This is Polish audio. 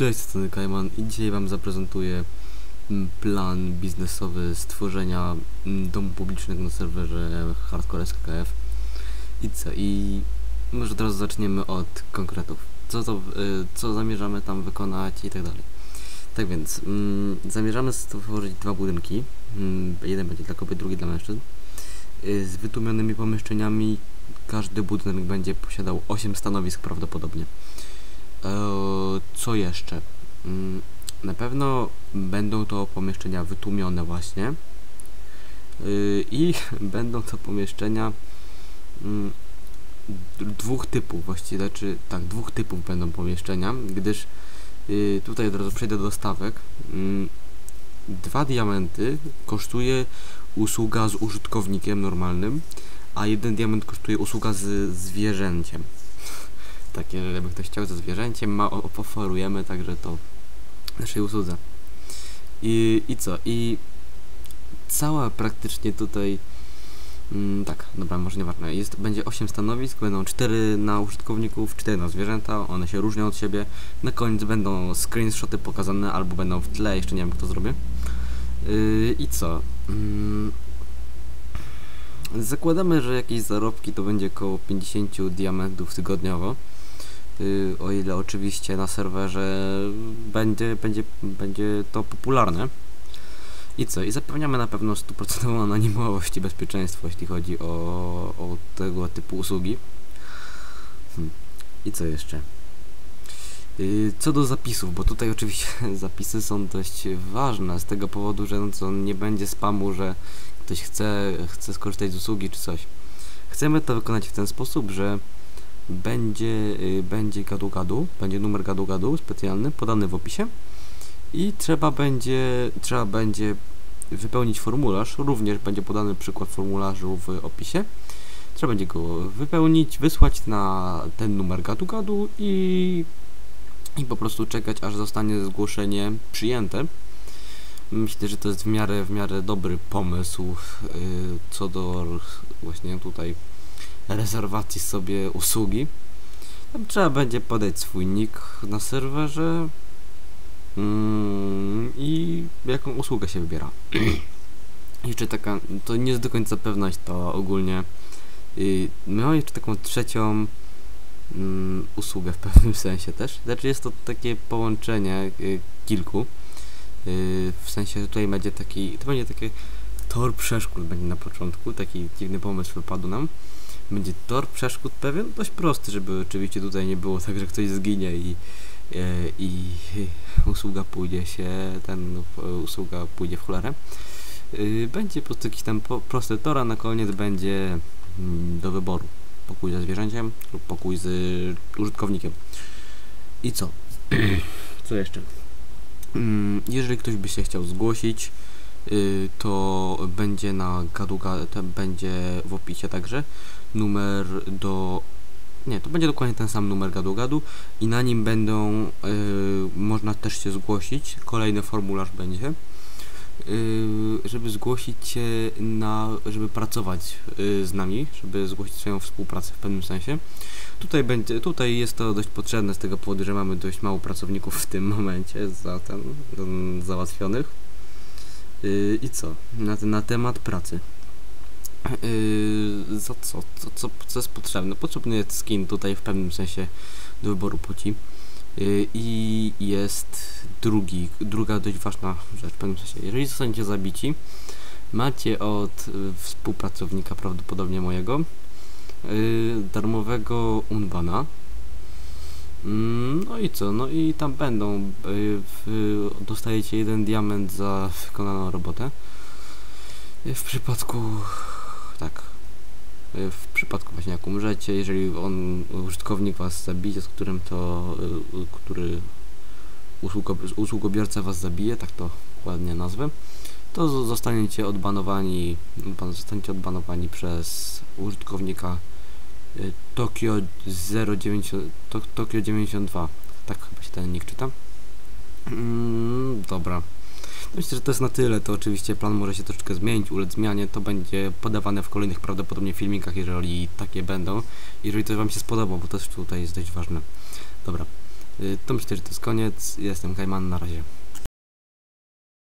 Cześć, z strony Kajman i dzisiaj Wam zaprezentuję mm, plan biznesowy stworzenia mm, domu publicznego na serwerze Hardcore SKF. I co? I może teraz zaczniemy od konkretów. Co, to, y, co zamierzamy tam wykonać i tak dalej. Tak więc, mm, zamierzamy stworzyć dwa budynki. Jeden będzie dla kobiet, drugi dla mężczyzn. Y, z wytłumionymi pomieszczeniami. Każdy budynek będzie posiadał 8 stanowisk prawdopodobnie. Co jeszcze? Mm, Na pewno będą to pomieszczenia wytłumione właśnie Yy, i będą to pomieszczenia mm, dwóch typów właściwie, znaczy tak, dwóch typów będą pomieszczenia, gdyż yy, tutaj od razu przejdę do stawek. Mm, Dwa diamenty kosztuje usługa z użytkownikiem normalnym, a jeden diament kosztuje usługa z zwierzęciem takie, żeby ktoś chciał ze zwierzęciem, ma, oferujemy także to naszej usłudze. I, I co? I cała praktycznie tutaj mm, tak, dobra, może nieważne. Jest, będzie 8 stanowisk, będą 4 na użytkowników, 4 na zwierzęta, one się różnią od siebie. Na koniec będą screenshoty pokazane, albo będą w tle, jeszcze nie wiem kto zrobię. Yy, I co? Mm, zakładamy, że jakieś zarobki to będzie około 50 diamentów tygodniowo. Y, o ile oczywiście na serwerze będzie, będzie, będzie to popularne. I co? I zapewniamy na pewno stuprocentową anonimowość i bezpieczeństwo, jeśli chodzi o, o tego typu usługi. Hmm. I co jeszcze? Y, Co do zapisów, bo tutaj oczywiście zapisy są dość ważne z tego powodu, że no nie będzie spamu, że ktoś chce, chce skorzystać z usługi czy coś. Chcemy to wykonać w ten sposób, że będzie, y, będzie gadu-gadu, będzie numer gadu-gadu specjalny podany w opisie i trzeba będzie, trzeba będzie wypełnić formularz, również będzie podany przykład formularzu w opisie. Trzeba będzie go wypełnić, wysłać na ten numer gadu-gadu i, i po prostu czekać, aż zostanie zgłoszenie przyjęte. Myślę, że to jest w miarę, w miarę dobry pomysł yy, co do właśnie tutaj rezerwacji sobie usługi. Tam trzeba będzie podać swój nick na serwerze mm, i jaką usługę się wybiera. jeszcze taka, to nie jest do końca pewność, to ogólnie yy, my mamy jeszcze taką trzecią mm, usługę w pewnym sensie też. Znaczy jest to takie połączenie yy, kilku. Yy, w sensie że tutaj będzie taki, to będzie takie tor przeszkód będzie na początku, taki dziwny pomysł wypadł nam będzie tor przeszkód pewien, dość prosty, żeby oczywiście tutaj nie było tak, że ktoś zginie i, e, i usługa pójdzie się, ten e, usługa pójdzie w cholerę. E, Będzie po prostu jakiś tam prosty tor, a na koniec będzie mm, do wyboru pokój ze zwierzęciem lub pokój z użytkownikiem. I co? co jeszcze? Mm, Jeżeli ktoś by się chciał zgłosić, y, to będzie na gaduga, będzie w opisie także numer do nie, to będzie dokładnie ten sam numer gadu gadu i na nim będą y, można też się zgłosić, kolejny formularz będzie y, żeby zgłosić się na, żeby pracować y, z nami, żeby zgłosić swoją współpracę w pewnym sensie. Tutaj będzie, tutaj jest to dość potrzebne z tego powodu, że mamy dość mało pracowników w tym momencie zatem załatwionych. Yy, I co? Na, na temat pracy. Yy, za co? Co, co? co jest potrzebne? Potrzebny jest skin tutaj w pewnym sensie do wyboru płci. Yy, I jest drugi, druga dość ważna rzecz w pewnym sensie. Jeżeli zostaniecie zabici, macie od y, współpracownika prawdopodobnie mojego yy, darmowego unbana. Mm, No i co? No i tam będą. y, w, dostajecie jeden diament za wykonaną robotę. Y, W przypadku. Tak. Y, W przypadku właśnie jak umrzecie, jeżeli on, użytkownik was zabije, z którym to, y, który usługo, usługobiorca was zabije, tak to ładnie nazwę, to zostaniecie odbanowani, odban- zostaniecie odbanowani przez użytkownika y, Tokio 090, to, Tokio 92, tak chyba się ten nick czyta. Mm, dobra. Myślę, że to jest na tyle. To oczywiście plan może się troszeczkę zmienić, ulec zmianie. To będzie podawane w kolejnych prawdopodobnie filmikach, jeżeli takie będą. Jeżeli to Wam się spodoba, bo to też tutaj jest dość ważne. Dobra. Y, To myślę, że to jest koniec. Jestem Kajman, na razie.